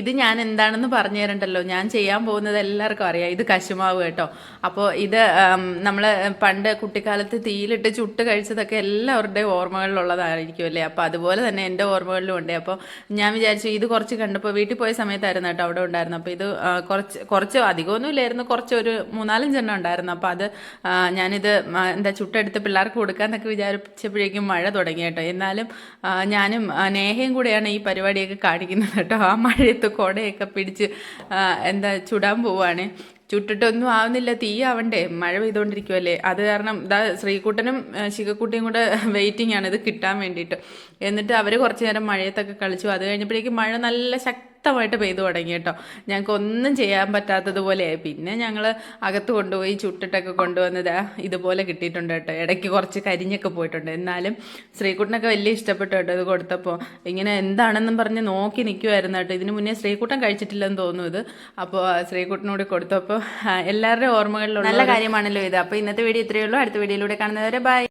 ഇത് ഞാൻ എന്താണെന്ന് പറഞ്ഞു തരണ്ടല്ലോ? ഞാൻ ചെയ്യാൻ പോകുന്നത് എല്ലാവർക്കും അറിയാം. ഇത് കശുമാവ് കേട്ടോ. അപ്പോൾ ഇത് നമ്മൾ പണ്ട് കുട്ടിക്കാലത്ത് തീയിലിട്ട് ചുട്ട് കഴിച്ചതൊക്കെ എല്ലാവരുടെയും ഓർമ്മകളിലുള്ളതായിരിക്കും അല്ലേ? അപ്പോൾ അതുപോലെ തന്നെ എന്റെ ഓർമ്മകളിലും ഉണ്ട്. അപ്പോൾ ഞാൻ വിചാരിച്ചു ഇത് കുറച്ച് കണ്ടപ്പോൾ വീട്ടിൽ പോയ സമയത്തായിരുന്നു കേട്ടോ അവിടെ ഉണ്ടായിരുന്നു അപ്പോൾ ഇത് കുറച്ച് കുറച്ച് അധികമൊന്നും ഇല്ലായിരുന്നു. കുറച്ച് ഒരു മൂന്നാലഞ്ചെണ്ണം ഉണ്ടായിരുന്നു. അപ്പോൾ അത് ഞാനിത് എന്താ ചുട്ടെടുത്ത് പിള്ളേർക്ക് കൊടുക്കാമെന്നൊക്കെ വിചാരിച്ചപ്പോഴേക്കും മഴ തുടങ്ങി കേട്ടോ. എന്നാലും ഞാനും നേഹയും കൂടെയാണ് ഈ പരിപാടിയൊക്കെ കാണിക്കുന്നത് കേട്ടോ. ആ മഴയത്ത് കുടയൊക്കെ പിടിച്ച് എന്താ ചുടാൻ പോവാണ്. ചുട്ടിട്ടൊന്നും ആവുന്നില്ല തീ ആവണ്ടേ. മഴ പെയ്തുകൊണ്ടിരിക്കുമല്ലേ അത് കാരണം ഇതാ ശ്രീകുട്ടനും ശിഖക്കുട്ടിയും കൂടെ വെയിറ്റിംഗ് ആണ്. ഇത് കിട്ടാൻ വേണ്ടിയിട്ട്. എന്നിട്ട് അവർ കുറച്ച് നേരം മഴയത്തൊക്കെ കളിച്ചു. അത് കഴിഞ്ഞപ്പോഴേക്കും മഴ നല്ല ശക്തമായിട്ട് പെയ്തു തുടങ്ങി കേട്ടോ. ഞങ്ങൾക്ക് ഒന്നും ചെയ്യാൻ പറ്റാത്തതുപോലെയായി പിന്നെ ഞങ്ങൾ അകത്ത് കൊണ്ടുപോയി ചുട്ടിട്ടൊക്കെ കൊണ്ടുവന്നത് ഇതുപോലെ കിട്ടിയിട്ടുണ്ട് കേട്ടോ. ഇടയ്ക്ക് കുറച്ച് കരിഞ്ഞൊക്കെ പോയിട്ടുണ്ട്. എന്നാലും ശ്രീകുട്ടനൊക്കെ വലിയ ഇഷ്ടപ്പെട്ടു കേട്ടോ ഇത് കൊടുത്തപ്പോൾ ഇങ്ങനെ എന്താണെന്നും പറഞ്ഞ് നോക്കി നിൽക്കുമായിരുന്നു കേട്ടോ. ഇതിന് മുന്നേ ശ്രീകുട്ടൻ കഴിച്ചിട്ടില്ലെന്ന് തോന്നുന്നു ഇത്. അപ്പോൾ ശ്രീകുട്ടനോട് കൊടുത്തപ്പോൾ എല്ലാവരുടെയും ഓർമ്മകളിലുള്ള നല്ല കാര്യമാണല്ലോ ഇത്. അപ്പോൾ ഇന്നത്തെ വീഡിയോ ഇത്രയേ ഉള്ളൂ. അടുത്ത വീഡിയോയിലൂടെ കാണുന്നവരെ ബൈ.